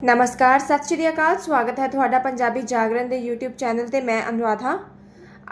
ਨਮਸਕਾਰ, ਸਤਿ ਸ਼੍ਰੀ ਅਕਾਲ, ਸਵਾਗਤ ਹੈ ਤੁਹਾਡਾ ਪੰਜਾਬੀ ਜਾਗਰਣ ਦੇ YouTube ਚੈਨਲ ਤੇ, ਮੈਂ ਅਨੁਰਾਧ। ਹਾਂ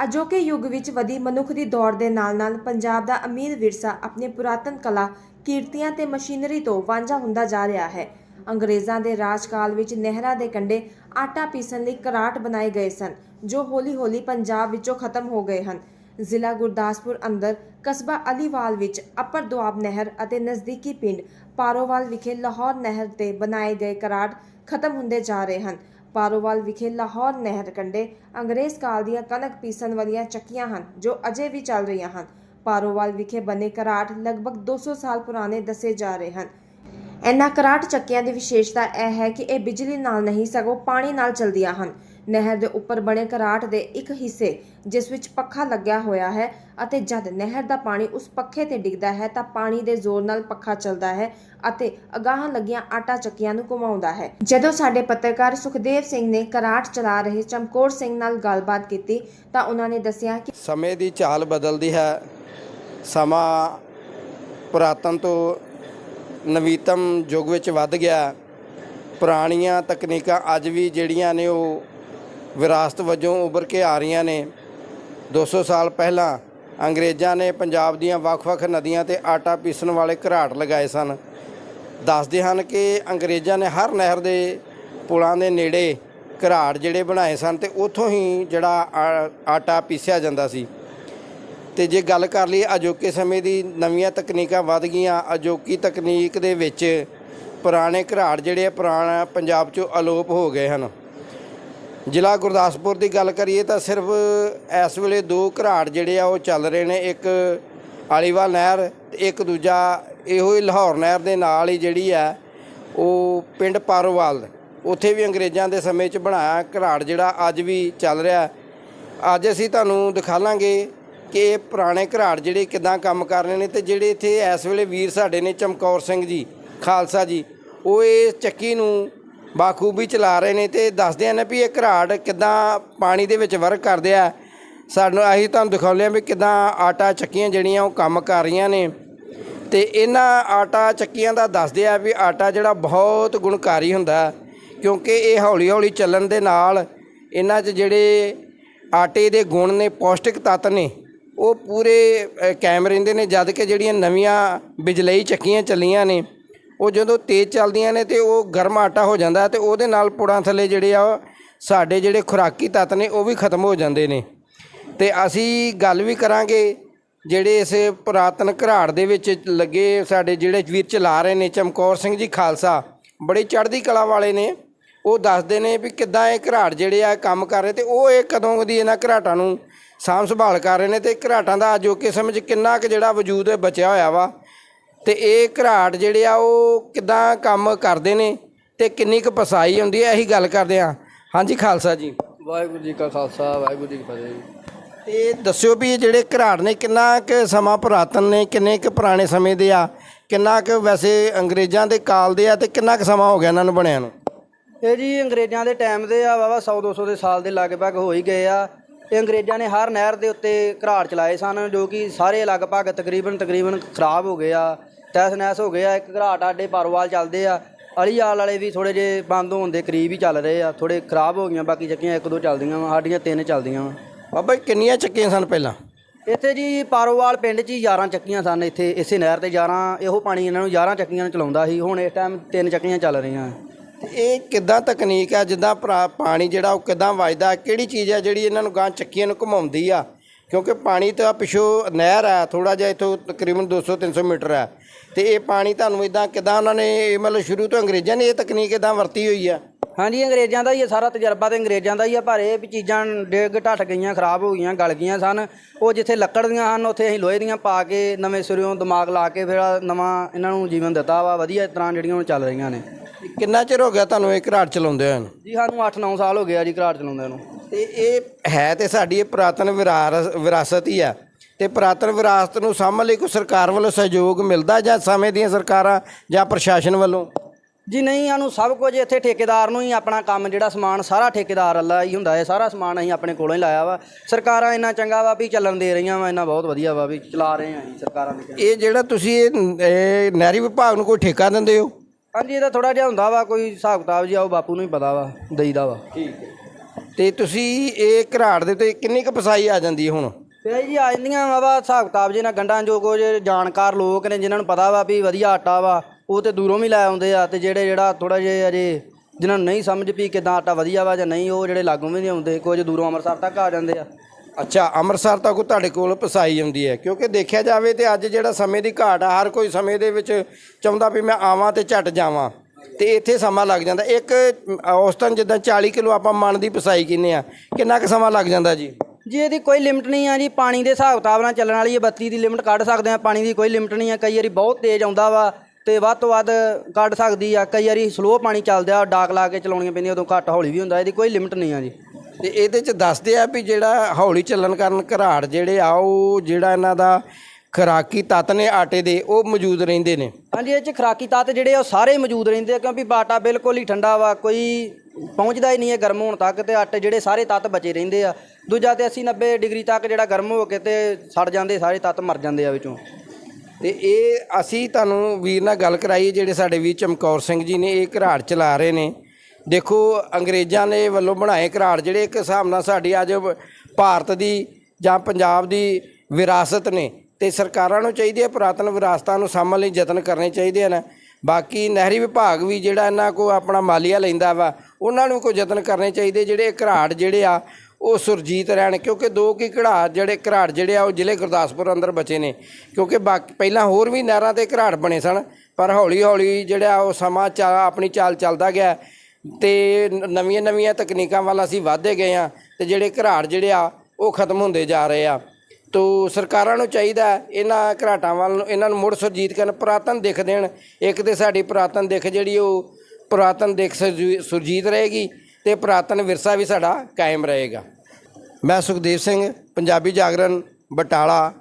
ਅਜੋਕੇ ਯੁੱਗ ਵਿੱਚ ਵਧੀ ਮਨੁੱਖ ਦੀ ਦੌੜ ਦੇ ਨਾਲ-ਨਾਲ ਪੰਜਾਬ ਦਾ ਅਮੀਰ ਵਿਰਸਾ ਆਪਣੇ ਪੁਰਾਤਨ ਕਲਾ, ਕੀਰਤੀਆਂ ਤੇ ਮਸ਼ੀਨਰੀ ਤੋਂ ਵਾਂਝਾ ਹੁੰਦਾ ਜਾ ਰਿਹਾ ਹੈ। ਅੰਗਰੇਜ਼ਾਂ ਦੇ ਰਾਜ ਕਾਲ ਵਿੱਚ ਨਹਿਰਾਂ ਦੇ ਕੰਢੇ ਆਟਾ ਪੀਸਣ ਲਈ ਕਰਾਟ ਬਣਾਏ ਗਏ ਸਨ, ਜੋ ਹੌਲੀ-ਹੌਲੀ ਪੰਜਾਬ ਵਿੱਚੋਂ ਖਤਮ ਹੋ ਗਏ ਹਨ। ਜ਼ਿਲ੍ਹਾ ਗੁਰਦਾਸਪੁਰ ਅੰਦਰ ਕਸਬਾ ਅਲੀਵਾਲ ਵਿੱਚ ਅਪਰ ਦੁਆਬ ਨਹਿਰ ਅਤੇ ਨਜ਼ਦੀਕੀ ਪਿੰਡ ਪਾਰੋਵਾਲ ਵਿਖੇ ਲਾਹੌਰ ਨਹਿਰ ਤੇ ਬਣਾਏ ਗਏ ਕਰਾਟ ਖਤਮ ਹੁੰਦੇ ਜਾ ਰਹੇ ਹਨ। ਪਾਰੋਵਾਲ ਵਿਖੇ ਲਾਹੌਰ ਨਹਿਰ ਕੰਢੇ ਅੰਗਰੇਜ਼ ਕਾਲ ਦੀਆਂ ਕਣਕ ਪੀਸਣ ਵਾਲੀਆਂ ਚੱਕੀਆਂ ਹਨ ਜੋ ਅਜੇ ਵੀ ਚੱਲ ਰਹੀਆਂ ਹਨ। ਪਾਰੋਵਾਲ ਵਿਖੇ ਬਣੇ ਕਰਾਟ ਲਗਭਗ 200 ਸਾਲ ਪੁਰਾਣੇ ਦੱਸੇ ਜਾ ਰਹੇ ਹਨ। ਇਹਨਾਂ ਕਰਾਟ ਚੱਕੀਆਂ ਦੀ ਵਿਸ਼ੇਸ਼ਤਾ ਇਹ ਹੈ ਕਿ ਇਹ ਬਿਜਲੀ ਨਾਲ ਨਹੀਂ, ਸਗੋਂ ਪਾਣੀ ਨਾਲ ਚੱਲਦੀਆਂ ਹਨ। ਨਹਿਰ ਦੇ ਉੱਪਰ ਬਣੇ ਕਰਾਟ ਦੇ ਇੱਕ ਹਿੱਸੇ, ਜਿਸ ਵਿੱਚ ਪੱਖਾ ਲੱਗਿਆ ਹੋਇਆ ਹੈ ਅਤੇ ਜਦ ਨਹਿਰ ਦਾ ਪਾਣੀ ਉਸ ਪੱਖੇ ਤੇ ਡਿੱਗਦਾ ਹੈ ਤਾਂ ਪਾਣੀ ਦੇ ਜ਼ੋਰ ਨਾਲ ਪੱਖਾ ਚੱਲਦਾ ਹੈ ਅਤੇ ਅਗਾਹ ਲੱਗੀਆਂ ਆਟਾ ਚੱਕੀਆਂ ਨੂੰ ਘੁਮਾਉਂਦਾ ਹੈ। ਜਦੋਂ ਸਾਡੇ ਪੱਤਰਕਾਰ ਸੁਖਦੇਵ ਸਿੰਘ ਨੇ ਕਰਾਟ ਚਲਾ ਰਹੇ ਚਮਕੌਰ ਸਿੰਘ ਨਾਲ ਗੱਲਬਾਤ ਕੀਤੀ ਤਾਂ ਉਹਨਾਂ ਨੇ ਦੱਸਿਆ ਕਿ ਸਮੇਂ ਦੀ ਚਾਲ ਬਦਲਦੀ ਹੈ। ਸਮਾਂ ਪੁਰਾਤਨ ਤੋਂ ਨਵੀਨਤਮ ਯੁੱਗ ਵਿੱਚ ਵੱਧ ਗਿਆ। ਪੁਰਾਣੀਆਂ ਤਕਨੀਕਾਂ ਅੱਜ ਵੀ ਜਿਹੜੀਆਂ ਨੇ ਉਹ ਵਿਰਾਸਤ ਵਜੋਂ ਉੱਭਰ ਕੇ ਆ ਰਹੀਆਂ ਨੇ। 200 ਸਾਲ ਪਹਿਲਾਂ ਅੰਗਰੇਜ਼ਾਂ ਨੇ ਪੰਜਾਬ ਦੀਆਂ ਵੱਖ-ਵੱਖ ਨਦੀਆਂ ਤੇ ਆਟਾ ਪੀਸਣ ਵਾਲੇ ਘਰਾਟ ਲਗਾਏ ਸਨ। ਦੱਸਦੇ ਹਨ ਕਿ ਅੰਗਰੇਜ਼ਾਂ ਨੇ ਹਰ ਨਹਿਰ ਦੇ ਪੁਲਾਂ ਦੇ ਨੇੜੇ ਘਰਾਟ ਜਿਹੜੇ ਬਣਾਏ ਸਨ ਤੇ ਉੱਥੋਂ ਹੀ ਜਿਹੜਾ ਆ- ਆਟਾ ਪੀਸਿਆ ਜਾਂਦਾ ਸੀ। ਤੇ ਜੇ ਗੱਲ ਕਰ ਲਈਏ ਅਜੋਕੇ ਸਮੇਂ ਦੀ ਨਵੀਆਂ ਤਕਨੀਕਾਂ ਵੱਧ ਗਈਆਂ, ਅਜੋਕੀ ਤਕਨੀਕ ਦੇ ਵਿੱਚ ਪੁਰਾਣੇ ਘਰਾੜ ਜਿਹੜੇ ਆ, ਪੁਰਾਣਾ ਪੰਜਾਬ ਚੋਂ ਅਲੋਪ ਹੋ ਗਏ ਹਨ। ਜ਼ਿਲ੍ਹਾ ਗੁਰਦਾਸਪੁਰ ਦੀ ਗੱਲ ਕਰੀਏ ਤਾਂ ਸਿਰਫ ਇਸ ਵੇਲੇ ਦੋ ਘਰਾੜ ਜਿਹੜੇ ਆ, ਉਹ ਚੱਲ ਰਹੇ ਨੇ, ਇੱਕ ਆਲੀਵਾਲ ਨਹਿਰ ਤੇ ਇੱਕ ਦੂਜਾ ਇਹੋ ਹੀ ਲਾਹੌਰ ਨਹਿਰ ਦੇ ਨਾਲ ਹੀ ਜਿਹੜੀ ਆ, ਉਹ ਪਿੰਡ ਪਾਰੋਵਾਲ। ਉੱਥੇ ਵੀ ਅੰਗਰੇਜ਼ਾਂ ਦੇ ਸਮੇਂ 'ਚ ਬਣਾਇਆ ਘਰਾੜ ਜਿਹੜਾ, ਅੱਜ ਵੀ ਚੱਲ ਰਿਹਾ। ਅੱਜ ਅਸੀਂ ਤੁਹਾਨੂੰ ਦਿਖਾਵਾਂਗੇ ਕਿ ਇਹ ਪੁਰਾਣੇ ਘਰਾੜ ਜਿਹੜੇ ਕਿਦਾਂ ਕੰਮ ਕਰ ਰਹੇ ਨੇ ਤੇ ਜਿਹੜੇ ਇੱਥੇ ਇਸ ਵੇਲੇ ਵੀਰ ਸਾਡੇ ਨੇ ਚਮਕੌਰ ਸਿੰਘ ਜੀ, ਖਾਲਸਾ ਜੀ, ਉਹ ਇਹ ਚੱਕੀ ਨੂੰ ਬਾਖੂਬੀ ਚਲਾ ਰਹੇ ਨੇ ਤੇ ਦੱਸਦੇ ਹਨ ਵੀ ਇਹ ਘਰਾਟ ਕਿਦਾਂ ਪਾਣੀ ਦੇ ਵਿੱਚ ਵਰਕ ਕਰਦੇ ਆ। ਸਾਨੂੰ ਅਸੀਂ ਤੁਹਾਨੂੰ ਦਿਖਾਉਂਦੇ ਆ ਵੀ ਕਿਦਾਂ ਆਟਾ ਚੱਕੀਆਂ ਜਿਹੜੀਆਂ ਉਹ ਕੰਮ ਕਰ ਰਹੀਆਂ ਨੇ। ਤੇ ਇਹਨਾਂ ਆਟਾ ਚੱਕੀਆਂ ਦਾ ਦੱਸਦੇ ਆ ਵੀ ਆਟਾ ਜਿਹੜਾ ਬਹੁਤ ਗੁਣਕਾਰੀ ਹੁੰਦਾ, ਕਿਉਂਕਿ ਇਹ ਹੌਲੀ ਹੌਲੀ ਚੱਲਣ ਦੇ ਨਾਲ ਇਹਨਾਂ 'ਚ ਜਿਹੜੇ ਆਟੇ ਦੇ ਗੁਣ ਨੇ, ਪੌਸ਼ਟਿਕ ਤੱਤ ਨੇ ਉਹ ਪੂਰੇ ਕਾਇਮ ਰਹਿੰਦੇ ਨੇ, ਜਦ ਕਿ ਜਿਹੜੀਆਂ ਨਵੀਆਂ ਬਿਜਲਈ ਚੱਕੀਆਂ ਚੱਲੀਆਂ ਨੇ, ਉਹ ਜਦੋਂ ਤੇਜ਼ ਚੱਲਦੀਆਂ ਨੇ ਤੇ ਉਹ ਗਰਮ ਆਟਾ ਹੋ ਜਾਂਦਾ ਤੇ ਉਹਦੇ ਨਾਲ ਪੁੜਾਂ ਥੱਲੇ ਜਿਹੜੇ ਆ, ਸਾਡੇ ਜਿਹੜੇ ਖੁਰਾਕੀ ਤੱਤ ਨੇ, ਉਹ ਵੀ ਖਤਮ ਹੋ ਜਾਂਦੇ ਨੇ। ਤੇ ਅਸੀਂ ਗੱਲ ਵੀ ਕਰਾਂਗੇ, ਜਿਹੜੇ ਇਸ ਪੁਰਾਤਨ ਘਰਾੜ ਦੇ ਵਿੱਚ ਲੱਗੇ ਸਾਡੇ ਜਿਹੜੇ ਵੀਰ ਚਲਾ ਰਹੇ ਨੇ, ਚਮਕੌਰ ਸਿੰਘ ਜੀ ਖਾਲਸਾ, ਬੜੇ ਚੜ੍ਹਦੀ ਕਲਾ ਵਾਲੇ ਨੇ, ਉਹ ਦੱਸਦੇ ਨੇ ਵੀ ਕਿੱਦਾਂ ਇਹ ਘਰਾੜ ਜਿਹੜੇ ਆ ਕੰਮ ਕਰ ਰਹੇ ਤੇ ਉਹ ਇਹ ਕਦੋਂ ਦੀ ਇਹਨਾਂ ਘਰਾਟਾਂ ਨੂੰ ਸਾਂਭ ਸੰਭਾਲ ਕਰ ਰਹੇ ਨੇ ਤੇ ਘਰਾਟਾਂ ਦਾ ਅਜੋਕੇ ਸਮੇਂ 'ਚ ਕਿੰਨਾ ਕੁ ਜਿਹੜਾ ਵਜੂਦ ਬਚਿਆ ਹੋਇਆ ਵਾ। ਤੇ ਇਹ ਘਰਾਟ ਜਿਹੜੇ ਆ ਉਹ ਕਿੱਦਾਂ ਕੰਮ ਕਰਦੇ ਨੇ ਤੇ ਕਿੰਨੀ ਕੁ ਪਸਾਈ ਹੁੰਦੀ ਹੈ ਇਹੀ ਗੱਲ ਕਰਦੇ ਆ ਹਾਂਜੀ ਖਾਲਸਾ ਜੀ। ਵਾਹਿਗੁਰੂ ਜੀ ਕਾ ਖਾਲਸਾ ਵਾਹਿਗੁਰੂ ਜੀ ਕੀ ਫਤਿਹ ਜੀ। ਤੇ ਦੱਸਿਓ ਵੀ ਇਹ ਜਿਹੜੇ ਘਰਾਟ ਨੇ ਕਿੰਨਾ ਕੁ ਸਮਾਂ ਪੁਰਾਤਨ ਨੇ ਕਿੰਨੇ ਕੁ ਪੁਰਾਣੇ ਸਮੇਂ ਦੇ ਆ ਕਿੰਨਾ ਕੁ ਵੈਸੇ ਅੰਗਰੇਜ਼ਾਂ ਦੇ ਕਾਲ ਦੇ ਆ ਤੇ ਕਿੰਨਾ ਕੁ ਸਮਾਂ ਹੋ ਗਿਆ ਇਹਨਾਂ ਨੂੰ ਬਣਿਆ ਨੂੰ? ਇਹ ਜੀ ਅੰਗਰੇਜ਼ਾਂ ਦੇ ਟਾਈਮ ਦੇ ਆ ਵਾਵਾ 100 200 ਦੇ ਸਾਲ ਦੇ ਲਗਭਗ ਹੋ ਹੀ ਗਏ ਆ। ਤੇ ਅੰਗਰੇਜ਼ਾਂ ਨੇ ਹਰ ਨਹਿਰ ਦੇ ਉੱਤੇ ਘਰਾੜ ਚਲਾਏ ਸਨ ਜੋ ਕਿ ਸਾਰੇ ਲਗਭਗ ਤਕਰੀਬਨ ਤਕਰੀਬਨ ਖਰਾਬ ਹੋ ਗਏ ਆ ਤਹਿਸ ਨਹਿਸ ਹੋ ਗਏ ਆ ਇੱਕ ਘਰਾਟ ਆਡੇ ਪਰਵਾਲ ਚੱਲਦੇ ਆ ਅਲੀਆਲ ਵਾਲੇ ਵੀ ਥੋੜੇ ਜੇ ਬੰਦ ਹੋਣ ਦੇ ਕਰੀਬ ਹੀ ਚੱਲ ਰਹੇ ਆ ਥੋੜੇ ਖਰਾਬ ਹੋ ਗਈਆਂ ਬਾਕੀ ਚੱਕੀਆਂ ਇੱਕ ਦੋ ਚੱਲਦੀਆਂ ਵਾ ਸਾਡੀਆਂ ਤਿੰਨ ਚੱਲਦੀਆਂ ਵਾ। ਬਾਬਾ ਜੀ ਕਿੰਨੀਆਂ ਚੱਕੀਆਂ ਸਨ ਪਹਿਲਾਂ? ਇੱਥੇ ਜੀ ਪਾਰੋਵਾਲ ਪਿੰਡ 'ਚ ਹੀ 11 ਚੱਕੀਆਂ ਸਨ ਇੱਥੇ ਇਸੇ ਨਹਿਰ ਤੇ 11 ਇਹੋ ਪਾਣੀ ਇਹਨਾਂ ਨੂੰ 11 ਚੱਕੀਆਂ ਨੂੰ ਚਲਾਉਂਦਾ ਸੀ ਹੁਣ ਇਸ ਟਾਈਮ ਤਿੰਨ ਚੱਕੀਆਂ ਚੱਲ ਰਹੀਆਂ। ਤੇ ਇਹ ਕਿੱਦਾਂ ਤਕਨੀਕ ਆ? ਜਿੱਦਾਂ ਭਰਾ ਪਾਣੀ ਜਿਹੜਾ ਉਹ ਕਿੱਦਾਂ ਵੱਜਦਾ? ਕਿਹੜੀ ਚੀਜ਼ ਆ ਜਿਹੜੀ ਇਹਨਾਂ ਨੂੰ ਗਾਂ ਚੱਕੀਆਂ ਨੂੰ ਘੁਮਾਉਂਦੀ ਆ? ਕਿਉਂਕਿ ਪਾਣੀ ਤਾਂ ਪਿਛੋਂ ਨਹਿਰ ਆ ਥੋੜਾ ਜਿਹਾ ਇੱਥੋਂ ਤਕਰੀਬਨ 200 300 ਮੀਟਰ ਆ। ਤੇ ਇਹ ਪਾਣੀ ਤੁਹਾਨੂੰ ਇਦਾਂ ਕਿੱਦਾਂ ਉਹਨਾਂ ਨੇ ਇਹ ਮਤਲਬ ਸ਼ੁਰੂ ਤੋਂ ਅੰਗਰੇਜ਼ਾਂ ਨੇ ਇਹ ਤਕਨੀਕ ਇਦਾਂ ਵਰਤੀ ਹੋਈ ਆ? ਹਾਂਜੀ, ਅੰਗਰੇਜ਼ਾਂ ਦਾ ਹੀ ਇਹ ਸਾਰਾ ਤਜਰਬਾ ਤੇ ਅੰਗਰੇਜ਼ਾਂ ਦਾ ਹੀ ਆ, ਪਰ ਇਹ ਵੀ ਚੀਜ਼ਾਂ ਡਿੱਗ ਢੱਟ ਗਈਆਂ, ਖਰਾਬ ਹੋ ਗਈਆਂ, ਗਲ ਗਈਆਂ ਸਨ। ਉਹ ਜਿੱਥੇ ਲੱਕੜ ਦੀਆਂ ਹਨ, ਉੱਥੇ ਅਸੀਂ ਲੋਹੇ ਦੀਆਂ ਪਾ ਕੇ, ਨਵੇਂ ਸਿਰਿਓਂ ਦਿਮਾਗ ਲਾ ਕੇ ਫਿਰ ਨਵਾਂ ਇਹਨਾਂ ਨੂੰ ਜੀਵਨ ਦਿੱਤਾ ਵਾ, ਵਧੀਆ ਤਰ੍ਹਾਂ ਜਿਹੜੀਆਂ ਹੁਣ ਚੱਲ ਰਹੀਆਂ ਨੇ। ਕਿੰਨਾ ਚਿਰ ਹੋ ਗਿਆ ਤੁਹਾਨੂੰ ਇਹ ਘਰਾਟ ਚਲਾਉਂਦੇ ਹੋਏ ਨੂੰ? ਜੀ ਸਾਨੂੰ 8-9 ਸਾਲ ਹੋ ਗਏ ਆ ਜੀ ਘਰਾਟ ਚਲਾਉਂਦਿਆਂ ਨੂੰ। ਤੇ ਇਹ ਹੈ ਤੇ ਸਾਡੀ ਇਹ ਪੁਰਾਤਨ ਵਿਰਾਰ- ਵਿਰਾਸਤ ਹੀ ਆ। ਤੇ ਪੁਰਾਤਨ ਵਿਰਾਸਤ ਨੂੰ ਸਾਂਭਣ ਲਈ ਕੋਈ ਸਰਕਾਰ ਵੱਲੋਂ ਸਹਿਯੋਗ ਮਿਲਦਾ ਜਾਂ ਸਮੇਂ ਦੀਆਂ ਸਰਕਾਰਾਂ ਜਾਂ ਪ੍ਰਸ਼ਾਸਨ ਵੱਲੋਂ? ਜੀ ਨਹੀਂ ਸਾਨੂੰ ਸਭ ਕੁਝ ਇੱਥੇ ਠੇਕੇਦਾਰ ਨੂੰ ਹੀ ਆਪਣਾ ਕੰਮ ਜਿਹੜਾ ਸਮਾਨ ਸਾਰਾ ਠੇਕੇਦਾਰ ਅੱਲਾ ਹੀ ਹੁੰਦਾ ਹੈ। ਸਾਰਾ ਸਮਾਨ ਅਸੀਂ ਆਪਣੇ ਕੋਲੋਂ ਹੀ ਲਾਇਆ ਵਾ। ਸਰਕਾਰਾਂ ਇੰਨਾ ਚੰਗਾ ਵਾ ਵੀ ਚੱਲਣ ਦੇ ਰਹੀਆਂ ਵਾ ਇੰਨਾ ਬਹੁਤ ਵਧੀਆ ਵਾ ਵੀ ਚਲਾ ਰਹੇ ਆ ਅਸੀਂ ਸਰਕਾਰਾਂ ਦੇ ਕਹਿਣ। ਇਹ ਜਿਹੜਾ ਤੁਸੀਂ ਇਹ ਇਹ ਨਹਿਰੀ ਵਿਭਾਗ ਨੂੰ ਕੋਈ ਠੇਕਾ ਦਿੰਦੇ ਹੋ? ਹਾਂਜੀ ਇਹਦਾ ਥੋੜਾ ਜਿਹਾ ਹੁੰਦਾ ਵਾ ਕੋਈ ਹਿਸਾਬ ਕਿਤਾਬ ਜਿਹਾ ਉਹ ਬਾਪੂ ਨੂੰ ਹੀ ਪਤਾ ਵਾ ਦਈਦਾ ਵਾ। ਠੀਕ ਹੈ। ਤੇ ਤੁਸੀਂ ਇਹ ਘਰਾੜ ਦੇ ਉੱਤੇ ਕਿੰਨੀ ਕੁ ਪਸਾਈ ਆ ਜਾਂਦੀ ਹੈ ਹੁਣ? ਤੇ ਜੀ ਆ ਜਾਂਦੀਆਂ ਵਾ ਵਾ ਹਿਸਾਬ ਕਿਤਾਬ ਜੇ ਨਾ ਗੰਡਾਂ ਜੋ ਕੁਝ ਜਾਣਕਾਰ ਲੋਕ ਨੇ ਜਿਨ੍ਹਾਂ ਨੂੰ ਪਤਾ ਵਾ ਵੀ ਵਧੀਆ ਆਟਾ ਵਾ ਉਹ ਤੇ ਦੂਰੋਂ ਵੀ ਲੈ ਆਉਂਦੇ ਆ ਤੇ ਜਿਹੜੇ ਜਿਹੜਾ ਥੋੜਾ ਜਿਹਾ ਅਜੇ ਜਿਨ੍ਹਾਂ ਨੂੰ ਨਹੀਂ ਸਮਝ ਵੀ ਕਿਦਾਂ ਆਟਾ ਵਧੀਆ ਵਾ ਜਾਂ ਨਹੀਂ ਉਹ ਜਿਹੜੇ ਲਾਗੋਂ ਵੀ ਨਹੀਂ ਆਉਂਦੇ ਕੁਝ ਦੂਰੋਂ ਅੰਮ੍ਰਿਤਸਰ ਤੱਕ ਆ ਜਾਂਦੇ ਆ। ਅੱਛਾ, ਅੰਮ੍ਰਿਤਸਰ ਤੱਕ ਤੁਹਾਡੇ ਕੋਲ ਪਸਾਈ ਜਾਂਦੀ ਹੈ। ਕਿਉਂਕਿ ਦੇਖਿਆ ਜਾਵੇ ਤੇ ਅੱਜ ਜਿਹੜਾ ਸਮੇਂ ਦੀ ਘਾਟ ਆ, ਹਰ ਕੋਈ ਸਮੇਂ ਦੇ ਵਿੱਚ ਚਾਹੁੰਦਾ ਵੀ ਮੈਂ ਆਵਾਂ ਤੇ ਝਟ ਜਾਵਾਂ। ਤੇ ਇੱਥੇ ਸਮਾਂ ਲੱਗ ਜਾਂਦਾ। ਇੱਕ ਔਸਤਨ ਜਿੱਦਾਂ 40 ਕਿਲੋ ਆਪਾਂ ਮਨ ਦੀ ਪਸਾਈ ਕਿੰਨੇ ਆ। ਕਿੰਨਾ ਕੁ ਸਮਾਂ ਲੱਗ ਜਾਂਦਾ ਜੀ? ਜੀ, ਇਹਦੀ ਕੋਈ ਲਿਮਟ ਨਹੀਂ ਆ ਜੀ। ਪਾਣੀ ਦੇ ਹਿਸਾਬ ਕਿਤਾਬ ਨਾਲ ਚੱਲਣ ਵਾਲੀ ਹੈ। ਬੱਤੀ ਦੀ ਲਿਮਟ ਕੱਢ ਸਕਦੇ ਆ। ਪਾਣੀ ਦੀ ਕੋਈ ਲਿਮਟ ਨਹੀਂ ਆ। ਕਈ ਵਾਰੀ ਬਹੁਤ ਤੇਜ਼ ਆਉਂਦਾ ਵਾ ਤੇ ਵੱਧ ਤੋਂ ਵੱਧ ਕੱਢ ਸਕਦੀ ਆ। ਕਈ ਵਾਰੀ ਸਲੋ ਪਾਣੀ ਚੱਲਦਾ। ਡਾਕ ਲਾ ਕੇ ਚਲਾਉਣੀਆਂ ਪੈਂਦੀਆਂ। ਉਦੋਂ ਘੱਟ ਹੌਲੀ ਵੀ ਹੁੰਦਾ। ਇਹਦੀ ਕੋਈ ਲਿਮਟ ਨਹੀਂ ਆ ਜੀ। ਤੇ ਇਹਦੇ ਚ ਦੱਸਦੇ ਆ ਵੀ ਜਿਹੜਾ ਹੌਲੀ ਚੱਲਣ ਕਾਰਨ ਘਰਾੜ ਜਿਹੜੇ ਆ ਉਹ ਜਿਹੜਾ ਇਹਨਾਂ ਦਾ ਖੁਰਾਕੀ ਤੱਤ ਨੇ ਆਟੇ ਦੇ ਉਹ ਮੌਜੂਦ ਰਹਿੰਦੇ ਨੇ। ਹਾਂਜੀ ਇਹ ਚ ਖਰਾਕੀ ਤੱਤ ਜਿਹੜੇ ਆ ਉਹ ਸਾਰੇ ਮੌਜੂਦ ਰਹਿੰਦੇ ਆ ਕਿਉਂਕਿ ਬਾਟਾ ਬਿਲਕੁਲ ਹੀ ਠੰਡਾ ਵਾ ਕੋਈ ਪਹੁੰਚਦਾ ਹੀ ਨਹੀਂ ਹੈ ਗਰਮ ਹੋਣ ਤੱਕ ਤੇ ਆਟੇ ਜਿਹੜੇ ਸਾਰੇ ਤੱਤ ਬਚੇ ਰਹਿੰਦੇ ਆ। ਦੂਜਾ ਤੇ 80 90 ਡਿਗਰੀ ਤੱਕ ਜਿਹੜਾ ਗਰਮ ਹੋ ਕੇ ਤੇ ਸੜ ਜਾਂਦੇ ਸਾਰੇ ਤੱਤ ਮਰ ਜਾਂਦੇ ਆ ਵਿੱਚੋਂ। ਤੇ ਇਹ ਅਸੀਂ ਤੁਹਾਨੂੰ ਵੀਰ ਨਾਲ ਗੱਲ ਕਰਾਈ ਜਿਹੜੇ ਸਾਡੇ ਵੀਰ ਚਮਕੌਰ ਸਿੰਘ ਜੀ ਨੇ ਇਹ ਘਰਾੜ ਚਲਾ ਰਹੇ ਨੇ। ਦੇਖੋ, ਅੰਗਰੇਜ਼ਾਂ ਨੇ ਵੱਲੋਂ ਬਣਾਏ ਘਰਾੜ ਜਿਹੜੇ ਇੱਕ ਹਿਸਾਬ ਨਾਲ ਸਾਡੀ ਅੱਜ ਭਾਰਤ ਦੀ ਜਾਂ ਪੰਜਾਬ ਦੀ ਵਿਰਾਸਤ ਨੇ ਤੇ ਸਰਕਾਰਾਂ ਨੂੰ ਚਾਹੀਦੀ ਹੈ, ਪੁਰਾਤਨ ਵਿਰਾਸਤਾਂ ਨੂੰ ਸਾਂਭਣ ਲਈ ਯਤਨ ਕਰਨੇ ਚਾਹੀਦੇ ਹਨ। ਬਾਕੀ ਨਹਿਰੀ ਵਿਭਾਗ ਵੀ ਜਿਹੜਾ ਇਹਨਾਂ ਕੋ ਆਪਣਾ ਮਾਲੀਆ ਲੈਂਦਾ ਵਾ, ਉਹਨਾਂ ਨੂੰ ਕੋਈ ਯਤਨ ਕਰਨੇ ਚਾਹੀਦੇ ਜਿਹੜੇ ਘਰਾੜ ਜਿਹੜੇ ਆ, ਉਹ ਸੁਰਜੀਤ ਰਹਿਣ। ਕਿਉਂਕਿ ਦੋ ਕੀ ਘੜਾੜ ਜਿਹੜੇ ਘਰਾੜ ਜਿਹੜੇ ਆ, ਉਹ ਜ਼ਿਲ੍ਹੇ ਗੁਰਦਾਸਪੁਰ ਅੰਦਰ ਬਚੇ ਨੇ। ਕਿਉਂਕਿ ਬਾਕੀ, ਪਹਿਲਾਂ ਹੋਰ ਵੀ ਨਹਿਰਾਂ ਤੇ ਘਰਾੜ ਬਣੇ ਸਨ, ਪਰ ਹੌਲੀ ਹੌਲੀ ਜਿਹੜਾ ਉਹ ਸਮਾਂ ਚਾ, ਆਪਣੀ ਚਾਲ ਚੱਲਦਾ ਗਿਆ। ਤੇ ਨਵੀਆਂ ਨਵੀਆਂ ਤਕਨੀਕਾਂ ਵੱਲ ਅਸੀਂ ਵਧਦੇ ਗਏ ਆ ਤੇ ਜਿਹੜੇ ਘਰਾੜ ਜਿਹੜੇ ਆ, ਉਹ ਖਤਮ ਹੁੰਦੇ ਜਾ ਰਹੇ ਆ। ਤੋ ਸਰਕਾਰਾਂ ਨੂੰ ਚਾਹੀਦਾ ਇਹਨਾਂ ਘਰਾਟਾਂ ਵੱਲ ਨੂੰ, ਇਹਨਾਂ ਨੂੰ ਮੁੜ ਸੁਰਜੀਤ ਕਰਨ, ਪੁਰਾਤਨ ਦਿਖ ਦੇਣ। ਇੱਕ ਤੇ ਸਾਡੀ ਪੁਰਾਤਨ ਦਿਖ ਜਿਹੜੀ ਉਹ ਪੁਰਾਤਨ ਦਿਖ ਸੁਰਜੀ- ਸੁਰਜੀਤ ਰਹੇਗੀ ਤੇ ਪੁਰਾਤਨ ਵਿਰਸਾ ਵੀ ਸਾਡਾ ਕਾਇਮ ਰਹੇਗਾ। ਮੈਂ ਸੁਖਦੇਵ ਸਿੰਘ, ਪੰਜਾਬੀ ਜਾਗਰਣ, ਬਟਾਲਾ।